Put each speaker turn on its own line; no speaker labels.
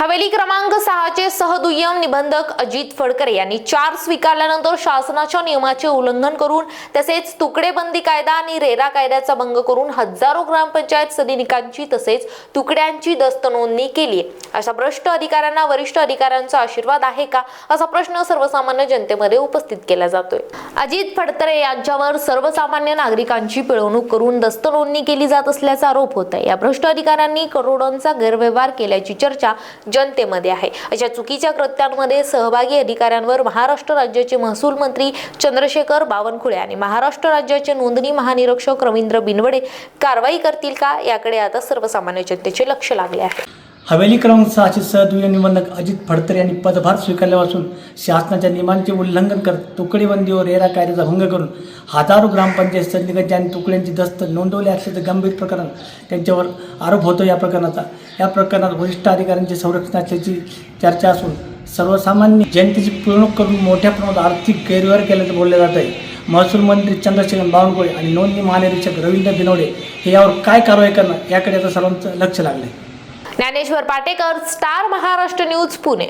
हवेली क्रमांक सहाचे सहदुय्यम निबंधक अजित फडकरे यांनी चार स्वीकारल्यानंतर शासनाच्या नियमाचे उल्लंघन करून तसेच तुकडेबंदी कायदा आणि रेरा कायद्याचा भंग करून हजारो ग्रामपंचायत सदनिकांची तसेच तुकड्यांची दस्त नोंदणी केली आहे. अशा भ्रष्ट अधिकाऱ्यांना वरिष्ठ अधिकाऱ्यांचा आशीर्वाद आहे का? असा प्रश्न सर्वसामान्य जनतेमध्ये उपस्थित केला जातोय. अजित फडतरे यांच्यावर सर्वसामान्य नागरिकांची पिळवणूक करून दस्त नोंदणी केली जात असल्याचा आरोप होत आहे. या भ्रष्ट अधिकाऱ्यांनी करोडोंचा गैरव्यवहार केल्याची चर्चा जनतेमध्ये आहे. अशा चुकीच्या कृत्यांमध्ये सहभागी अधिकाऱ्यांवर महाराष्ट्र राज्याचे महसूल मंत्री चंद्रशेखर बावनकुळे आणि महाराष्ट्र राज्याचे नोंदणी महानिरीक्षक रवींद्र बिनवडे कारवाई करतील का? याकडे आता सर्वसामान्य जनतेचे लक्ष लागले आहे.
हवेली क्रमांक सहाचे सहदुय निबंधक अजित फडतरे यांनी पदभार स्वीकारल्यापासून शासनाच्या नियमांचे उल्लंघन करत तुकडीबंदीवर रेरा कायद्याचा भंग करून हजारो ग्रामपंचायत सदनिकांची आणि तुकड्यांची दस्त नोंदवली असल्याचं गंभीर प्रकरण त्यांच्यावर आरोप होतो या प्रकरणाचा. या प्रकरणात वरिष्ठ अधिकाऱ्यांचे संरक्षण असल्याची चर्चा असून सर्वसामान्य जनतेची पिळवणूक करून मोठ्या प्रमाणात आर्थिक गैरव्यवहार केल्याचं बोललं जात आहे. महसूल मंत्री चंद्रशेखर बावनकुळे आणि नोंदणी महानिरीक्षक रवींद्र बिनवडे हे यावर काय कारवाई करणार याकडे आता सर्वांचं लक्ष लागलं आहे
ज्ञानेश्वर पाटेकर स्टार महाराष्ट्र न्यूज पुणे.